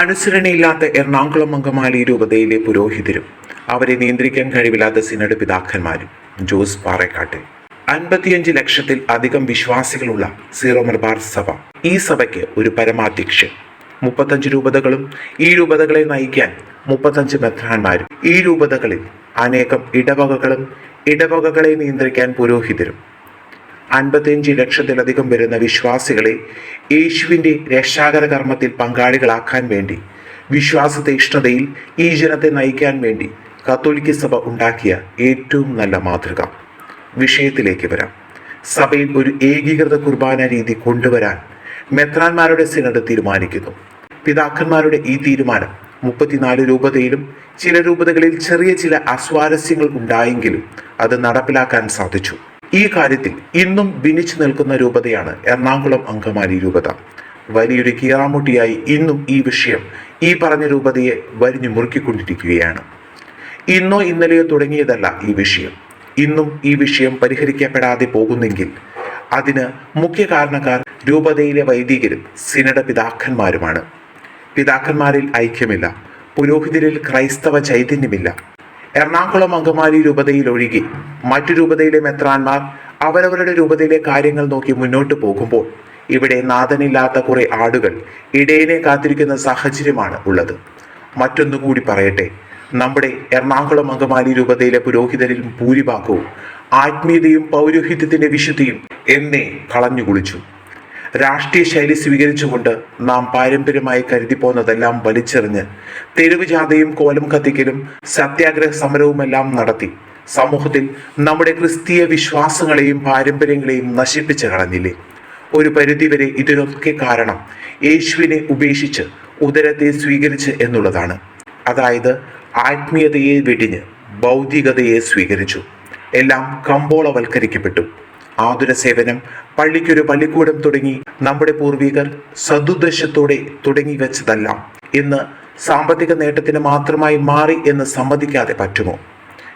അനുസരണയില്ലാത്ത എറണാകുളം അങ്കമാലി രൂപതയിലെ പുരോഹിതരും അവരെ നിയന്ത്രിക്കാൻ കഴിവില്ലാത്ത സിനഡ് പിതാക്കന്മാരും. ജോസ് പാറേക്കാട്ട്. അൻപത്തിയഞ്ച് ലക്ഷത്തിൽ അധികം വിശ്വാസികളുള്ള സീറോ മലബാർ സഭ ഈ സഭയ്ക്ക് ഒരു പരമാധ്യക്ഷൻ. മുപ്പത്തഞ്ച് രൂപതകളും ഈ രൂപതകളെ നയിക്കാൻ മുപ്പത്തഞ്ച് മെത്രാന്മാരും. ഈ രൂപതകളിൽ അനേകം ഇടവകകളും ഇടവകകളെ നിയന്ത്രിക്കാൻ പുരോഹിതരും. അൻപത്തിയഞ്ച് ലക്ഷത്തിലധികം വരുന്ന വിശ്വാസികളെ യേശുവിന്റെ രക്ഷാകര കർമ്മത്തിൽ പങ്കാളികളാക്കാൻ വേണ്ടി വിശ്വാസ തീഷ്ണതയിൽ ഈ ജനത്തെ നയിക്കാൻ വേണ്ടി കത്തോലിക്ക സഭ ഉണ്ടാക്കിയ ഏറ്റവും നല്ല മാതൃക. വിഷയത്തിലേക്ക് വരാം. സഭയിൽ ഒരു ഏകീകൃത കുർബാന രീതി കൊണ്ടുവരാൻ മെത്രാന്മാരുടെ സിനഡ് തീരുമാനിക്കുന്നു. പിതാക്കന്മാരുടെ ഈ തീരുമാനം മുപ്പത്തിനാല് രൂപതയിലും ചില രൂപതകളിൽ ചെറിയ ചില അസ്വാരസ്യങ്ങൾ ഉണ്ടായെങ്കിലും അത് നടപ്പിലാക്കാൻ സാധിച്ചു. ഈ കാര്യത്തിൽ ഇന്നും ഭിന്നിച്ചു നിൽക്കുന്ന രൂപതയാണ് എറണാകുളം അങ്കമാലി രൂപത. വലിയൊരു കീറാമുട്ടിയായി ഇന്നും ഈ വിഷയം ഈ പറഞ്ഞ രൂപതയെ വരിഞ്ഞു മുറുക്കിക്കൊണ്ടിരിക്കുകയാണ്. ഇന്നോ ഇന്നലെയോ തുടങ്ങിയതല്ല ഈ വിഷയം. ഇന്നും ഈ വിഷയം പരിഹരിക്കപ്പെടാതെ പോകുന്നെങ്കിൽ അതിന് മുഖ്യ കാരണക്കാർ രൂപതയിലെ വൈദികരും സിനഡ പിതാക്കന്മാരുമാണ്. പിതാക്കന്മാരിൽ ഐക്യമില്ല പുരോഹിതരിൽ ക്രൈസ്തവ ചൈതന്യമില്ല. എറണാകുളം അങ്കമാലി രൂപതയിൽ ഒഴികെ. മറ്റു രൂപതയിലെ മെത്രാന്മാർ അവരവരുടെ രൂപതയിലെ കാര്യങ്ങൾ നോക്കി മുന്നോട്ട് പോകുമ്പോൾ ഇവിടെ നാഥനില്ലാത്ത കുറെ ആടുകൾ ഇടയിനെ കാത്തിരിക്കുന്ന സാഹചര്യമാണ് ഉള്ളത്. മറ്റൊന്നുകൂടി പറയട്ടെ. നമ്മുടെ എറണാകുളം അങ്കമാലി രൂപതയിലെ പുരോഹിതരിൽ ഭൂരിഭാഗവും ആത്മീയതയും പൗരോഹിത്യത്തിന്റെ വിശുദ്ധിയും എന്നേ കളഞ്ഞു കുളിച്ചു രാഷ്ട്രീയ ശൈലി സ്വീകരിച്ചുകൊണ്ട് നാം പാരമ്പര്യമായി കരുതി പോന്നതെല്ലാം വലിച്ചെറിഞ്ഞ് തെരുവ് ജാഥയും കോലം കത്തിക്കലും സത്യാഗ്രഹ സമരവുമെല്ലാം നടത്തി സമൂഹത്തിൽ നമ്മുടെ ക്രിസ്തീയ വിശ്വാസങ്ങളെയും പാരമ്പര്യങ്ങളെയും നശിപ്പിച്ച് കളഞ്ഞില്ലേ? ഒരു പരിധിവരെ ഇതിനൊക്കെ കാരണം യേശുവിനെ ഉപേക്ഷിച്ച് ഉദരത്തെ സ്വീകരിച്ച് എന്നുള്ളതാണ്. അതായത് ആത്മീയതയെ വെടിഞ്ഞ് ഭൗതികതയെ സ്വീകരിച്ചു. എല്ലാം കമ്പോളവൽക്കരിക്കപ്പെട്ടു. ആതുര സേവനം പള്ളിക്കൊരു പള്ളിക്കൂടം തുടങ്ങി നമ്മുടെ പൂർവികർ സതുദ്ദേശത്തോടെ തുടങ്ങി വെച്ചതല്ല. ഇന്ന് സാമ്പത്തിക നേട്ടത്തിന് മാത്രമായി മാറി എന്ന് സമ്മതിക്കാതെ പറ്റുമോ?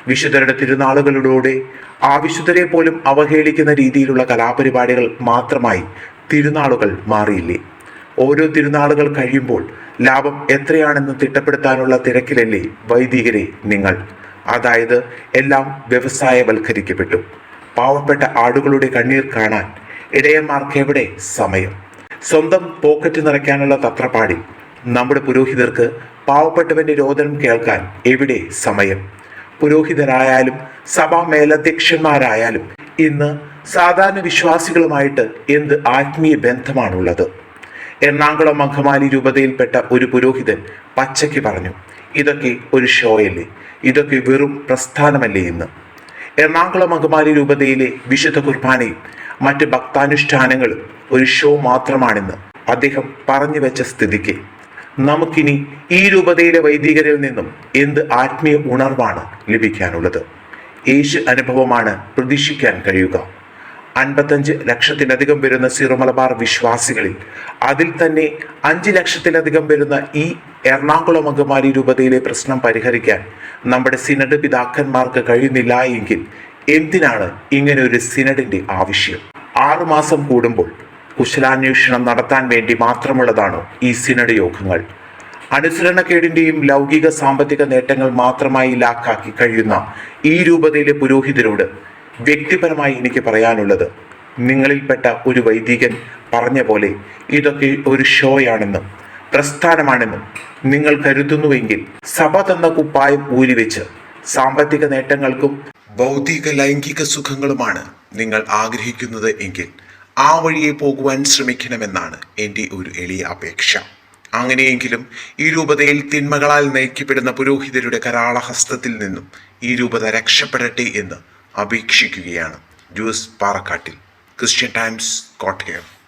വിശുദ്ധരുടെ തിരുനാളുകളിലൂടെ ആവിശുദ്ധരെ വിശുദ്ധരെ പോലും അവഹേളിക്കുന്ന രീതിയിലുള്ള കലാപരിപാടികൾ മാത്രമായി തിരുനാളുകൾ മാറിയില്ലേ? ഓരോ തിരുനാളുകൾ കഴിയുമ്പോൾ ലാഭം എത്രയാണെന്ന് തിട്ടപ്പെടുത്താനുള്ള തിരക്കിലല്ലേ വൈദികരെ നിങ്ങൾ? അതായത് എല്ലാം വ്യവസായവൽക്കരിക്കപ്പെട്ടു. പാവപ്പെട്ട ആടുകളുടെ കണ്ണീർ കാണാൻ ഇടയന്മാർക്ക് എവിടെ സമയം? സ്വന്തം പോക്കറ്റ് നിറയ്ക്കാനുള്ള തത്രപ്പാടിൽ നമ്മുടെ പുരോഹിതർക്ക് പാവപ്പെട്ടവന്റെ രോദനം കേൾക്കാൻ എവിടെ സമയം? പുരോഹിതരായാലും സഭാ മേലധ്യക്ഷന്മാരായാലും ഇന്ന് സാധാരണ വിശ്വാസികളുമായിട്ട് എന്ത് ആത്മീയ ബന്ധമാണുള്ളത്? എറണാകുളം അങ്കമാലി രൂപതയിൽപ്പെട്ട ഒരു പുരോഹിതൻ പച്ചയ്ക്ക് പറഞ്ഞു ഇതൊക്കെ ഒരു ഷോയല്ലേ? ഇതൊക്കെ വെറും പ്രസ്ഥാനമല്ലേ ഇന്ന്? എറണാകുളം അങ്കമാലി രൂപതയിലെ വിശുദ്ധ കുർബാനയും മറ്റ് ഭക്താനുഷ്ഠാനങ്ങളും ഒരു ഷോ മാത്രമാണെന്ന് അദ്ദേഹം പറഞ്ഞു വെച്ച സ്ഥിതിക്ക്. നമുക്കിനി ഈ രൂപതയിലെ വൈദികരിൽ നിന്നും എന്ത് ആത്മീയ ഉണർവാണ് ലഭിക്കാനുള്ളത്? യേശു അനുഭവമാണ് പ്രതീക്ഷിക്കാൻ കഴിയുക. അൻപത്തഞ്ച് ലക്ഷത്തിലധികം വരുന്ന സീറോ മലബാർ വിശ്വാസികളിൽ. അതിൽ തന്നെ അഞ്ച് ലക്ഷത്തിലധികം വരുന്ന ഈ എറണാകുളം അങ്കമാലി രൂപതയിലെ പ്രശ്നം പരിഹരിക്കാൻ നമ്മുടെ സിനഡ് പിതാക്കന്മാർക്ക് കഴിയുന്നില്ല എങ്കിൽ എന്തിനാണ് ഇങ്ങനെ ഒരു സിനഡിന്റെ ആവശ്യം? ആറുമാസം കൂടുമ്പോൾ കുശലാന്വേഷണം നടത്താൻ വേണ്ടി മാത്രമുള്ളതാണ് ഈ സിനഡ് യോഗങ്ങൾ. അനുസരണക്കേടിന്റെയും ലൗകിക സാമ്പത്തിക നേട്ടങ്ങൾ മാത്രമായി ലാക്കാക്കി കഴിയുന്ന ഈ രൂപതയിലെ പുരോഹിതരോട് വ്യക്തിപരമായി എനിക്ക് പറയാനുള്ളത് നിങ്ങളിൽപ്പെട്ട ഒരു വൈദികൻ പറഞ്ഞ പോലെ ഇതൊക്കെ ഒരു ഷോയാണെന്നും പ്രസ്ഥാനമാണെന്നും നിങ്ങൾ കരുതുന്നുവെങ്കിൽ സഭ തന്ന കുപ്പായം ഊരിവെച്ച് സാമ്പത്തിക നേട്ടങ്ങൾക്കും ഭൗതിക ലൈംഗിക സുഖങ്ങളുമാണ് നിങ്ങൾ ആഗ്രഹിക്കുന്നത് എങ്കിൽ ആ വഴിയെ പോകുവാൻ ശ്രമിക്കണമെന്നാണ് എന്റെ ഒരു എളിയ അപേക്ഷ. അങ്ങനെയെങ്കിലും ഈ രൂപതയിൽ തിന്മകളാൽ നയിക്കപ്പെടുന്ന പുരോഹിതരുടെ കരാളഹസ്തത്തിൽ നിന്നും ഈ രൂപത രക്ഷപ്പെടട്ടെ എന്ന് അപേക്ഷിക്കുകയാണ്. ജൂസ് പാറക്കാട്ടിൽ. Christian Times Kottayam.